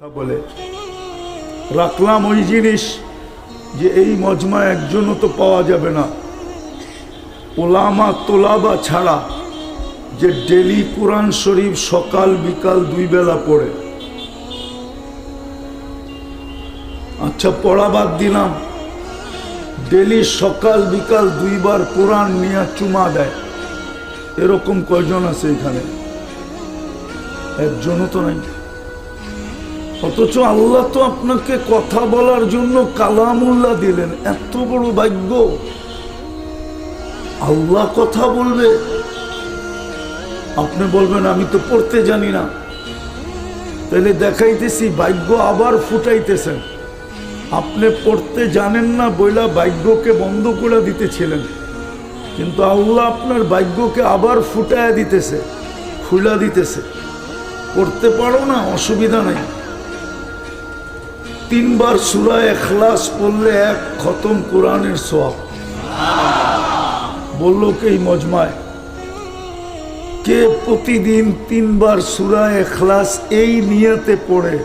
কথা বলে, রাখলাম ওই জিনিস যে এই মজমা একজনও তো পাওয়া যাবে না। ওলামা তোলাবা ছাড়া যে ডেলি কোরআন শরীফ সকাল বিকাল দুই বেলা পড়ে। আচ্ছা পড়া বাদ দিলাম। ডেলি সকাল বিকাল দুইবার কোরআন নিয়ে চুমা দেয়। এরকম কয়জন আছে এখানে? একজনও তো নাই। অথচ আল্লাহ তো আপনাকে কথা বলার জন্য কালামুল্লাহ দিলেন। এত বড় ভাগ্য। আল্লাহ কথা বলবে। আপনি বলবেন, আমি তো পড়তে জানি না। তাহলে দেখাইতেছি, ভাগ্য আবার ফুটাইতেছেন। আপনি পড়তে জানেন না বইলা ভাগ্যকে বন্ধ করে দিতেছিলেন। কিন্তু আল্লাহ আপনার ভাগ্যকে আবার ফুটায় দিতেছে খুলা দিতেছে। পড়তে পারো না, অসুবিধা নাই। তিনবার সুরা এখলাস পড়লে এক খতম কোরআনের সব বলল কে মজমায়? কে প্রতিদিন তিনবার সুরা এখলাস এই নিয়েতে পড়ে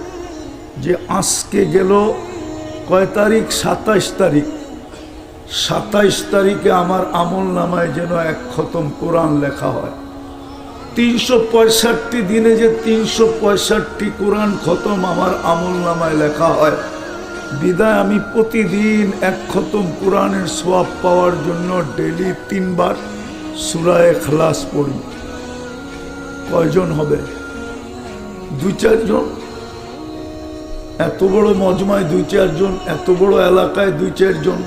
যে আজকে গেল কয় তারিখ? সাতাইশ তারিখ। সাতাইশ তারিখে আমার আমল নামায় যেন এক খতম কোরআন লেখা হয়। তিনশো পঁয়ষট্টি দিনে যে তিনশো পঁয়ষট্টি কোরআন খতম আমার আমল নামায় লেখা হয়। বিদায়, আমি প্রতিদিন এক খতম কোরআনের সোয়াব পাওয়ার জন্য ডেলি তিনবার সুরায় খালাস পড়ি। কয়জন হবে? দুই চারজন? এত বড় মজমায় দুই চারজন, এত বড় এলাকায় দুই চারজন।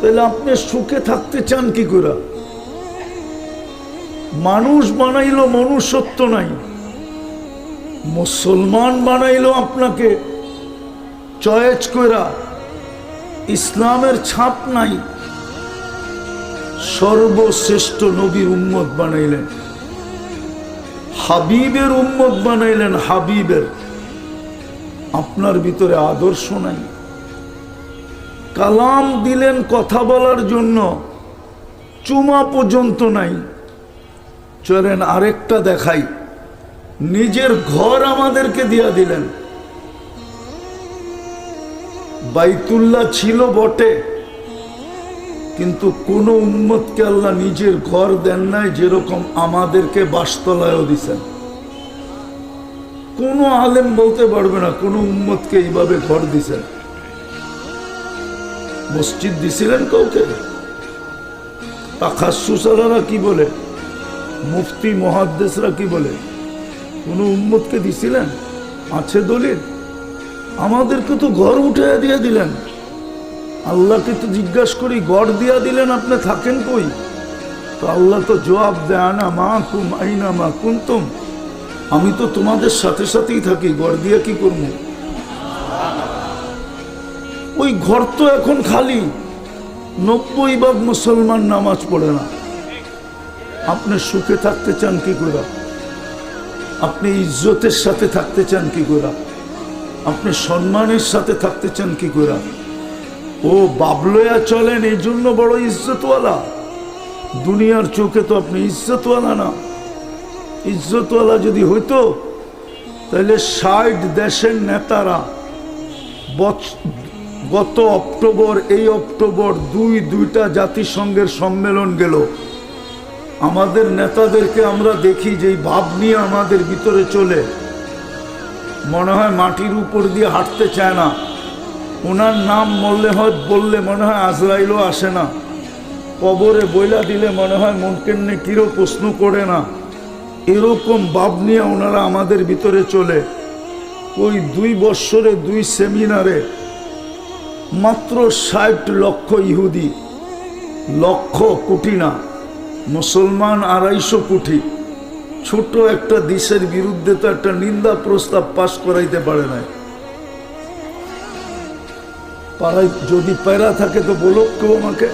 তাহলে আপনি সুখে থাকতে চান কি করে? মানুষ বানাইলো মনুষ্যত্ব নাই। মুসলমান বানাইলো আপনাকে। চয়েজ কইরা ইসলামের ছাপ নাই। সর্বশ্রেষ্ঠ নবীর উম্মত বানাইলেন। হাবিবের উম্মত বানাইলেন হাবিবের। আপনার ভিতরে আদর্শ নাই। কালাম দিলেন কথা বলার জন্য। চুমা পর্যন্ত নাই। চলেন আরেকটা দেখাই। নিজের ঘর আমাদেরকে দিয়া দিলেন। বাইতুল্লাহ ছিল বটে, কিন্তু কোন উম্মতকে আল্লাহ নিজের ঘর দেন নাই যেরকম আমাদেরকে বাসতলায়ও দিছেন। কোনো আলেম বলতে পারবে না কোনো উম্মতকে এইভাবে ঘর দিছেন। মসজিদ দিছিলেন কাউকে? তাকাসুসালারা কি বলে? মুফতি মহাদ্দেশরা কি বলে? কোনো উম্মতকে দিছিলেন? আছে দলিল? আমাদেরকে তো ঘর উঠে দিয়ে দিলেন। আল্লাহকে তো জিজ্ঞাসা করি, গড় দিয়া দিলেন, আপনি থাকেন কই? তো আল্লাহ তো জবাব দেয় না, মা কুম আইনা মা কুন্তুম। আমি তো তোমাদের সাথে সাথেই থাকি, গড় দিয়া কি করব? ওই ঘর তো এখন খালি। নব্বই ভাগ মুসলমান নামাজ পড়ে না। আপনি সুখে থাকতে চান কি করে? আপনি ইজ্জতের সাথে থাকতে চান কি করে? আপনি সম্মানের সাথে থাকতে চান কি করে? ও বাবলয়া চলেন, এই জন্য বড় ইজ্জতওয়ালা। দুনিয়ার চোখে তো আপনি ইজ্জতওয়ালা না। ইজ্জতওয়ালা যদি হইতো, তাহলে ষাট দেশের নেতারা গত অক্টোবর, এই অক্টোবর দুই দুইটা জাতিসংঘের সম্মেলন গেল। আমাদের নেতাদেরকে আমরা দেখি যে ভাব নিয়ে আমাদের ভিতরে চলে। মনে হয় মাটির উপর দিয়ে হাঁটতে চায় না। ওনার নাম মরলে হয়, বললে মনে হয় আজরাইলও আসে না। কবরে বইলা দিলে মনে হয় মন কেমনে কিরো প্রশ্ন করে না। এরকম ভাব নিয়ে ওনারা আমাদের ভিতরে চলে। ওই দুই বৎসরে, দুই সেমিনারে মাত্র ষাট লক্ষ ইহুদি, লক্ষ কোটি না। মুসলমান আড়াইশো কোটি। ছোট একটা দেশের বিরুদ্ধে তো একটা নিন্দা প্রস্তাব পাশ করাইতে পারে না পাড়ায় যদি প্যারা থাকে তো বলো কেউ আমাকে।